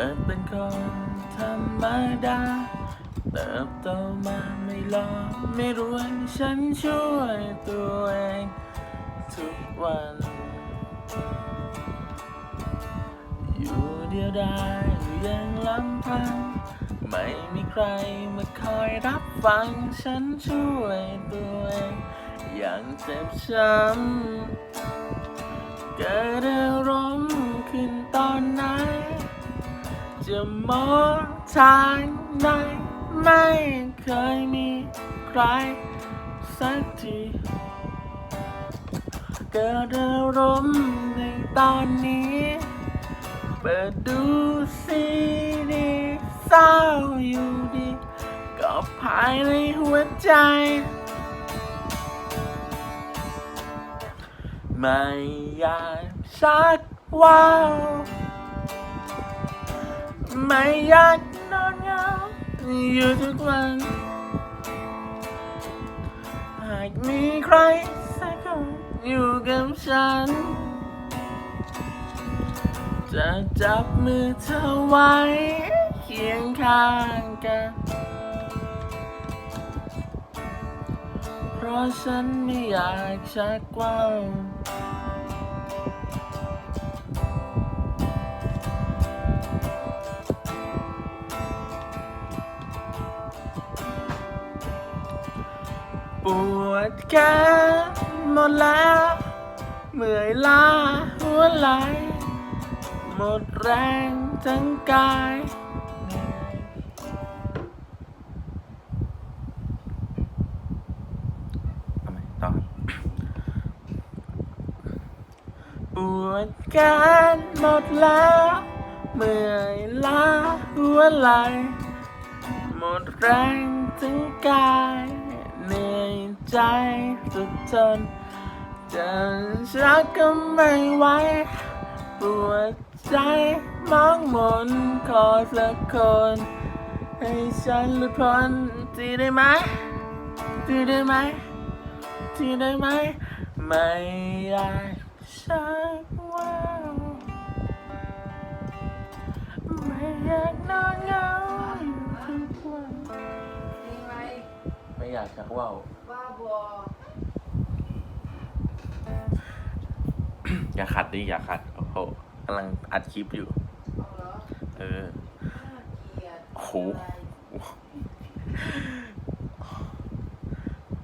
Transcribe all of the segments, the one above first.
กิดเป็นคนธรรมดา เติบโตมาไม่รอไม่รวยฉันช่วยตัวเองทุกวัน อยู่เดียวดายอยู่อยังลำพัง ไม่มีใครมาคอยรับฟังฉันช่วยตัวเองอย่างเจ็บช้ำเกิดอารมณ์ขึ้นตอนไหน จะมองทางไหนไม่เคยมีใครสักทีเกิดอารมณ์ในตอนนี้ เปิดดูซีดีเศร้าอยู่ดีก็ภายในหัวใจ ไม่อยากชักว่าว ไม่อยากนอนเหงาอยู่ทุกวัน หากมีใครสักคนอยู่กับฉัน จะจับมือเธอไว้เคียงข้างกัน เพราะฉันไม่อยากชักว่าว วดแขนหมดแล้วเมื่อยล้าหัวไหล หมดแรงทั้งกายทำไมต่อปวดแขนหมดแล้วเมื่อยล้าหัวไหล หมดแรงทั้งกาย เหนื่อยใจสุดทนจะชักก็ไม่ไหวปวดใจมองมนขอสักคน ให้ฉันหลุดพ้นทีได้ไหมทีได้ไหมทีได้ไหม ไม่อยากชักว่าไม่อยากนอน อยากชักว่าวบ้าบออย่าขัดดิอย่าขัดโอ้โหกำลังอัดคลิปอยู่ เอาเหรอเออ น่าเกลียดโอ้โห อะไร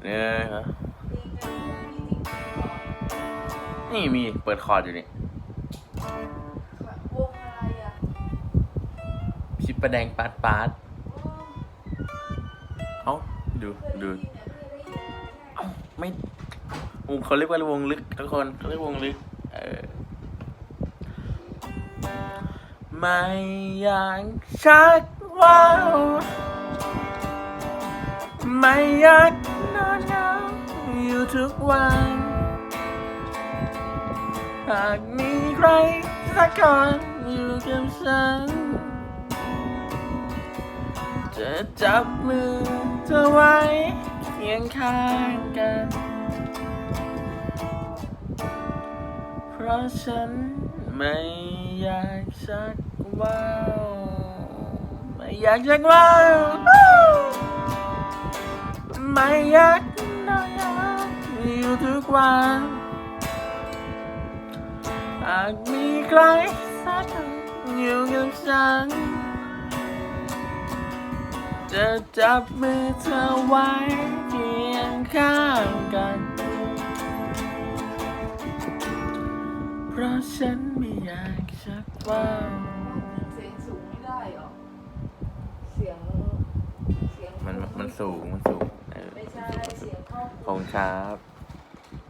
เนี่ยฮะมีกันมีจริงๆหรอนี่มีเปิดคอร์ดอยู่นี่วงอะไรอะ ชิปประแดงปาดปาดโอ้เอ้า ดูเคยได้ดูยินอะเคยได้ยินเอ้าไม่วงเขาเรียกว่าวงลึกทุกคนเขาเรียกวงลึก เออไม่อยากชักว่าวไม่อยากนอนเหงาอยู่ทุกวันหากมีใครสักคนอยู่กับฉันจะจับมือ เธอไว้เคียงข้างกัน เพราะฉันไม่อยากชักว่าวไม่อยากชักว่าวไม่อยากนอนเหงาอยู่ทุกวันหากมีใครสักคนอยู่กับฉัน จะจับมือเธอไว้เคียงข้างกัน เพราะฉันไม่อยากชักว่าวเสียงสูงไม่ได้เหรอ เสียง เสียงมันมันสูง มันสูงเออไม่ใช่ เสียงครอบคขรัอวบคุณครับ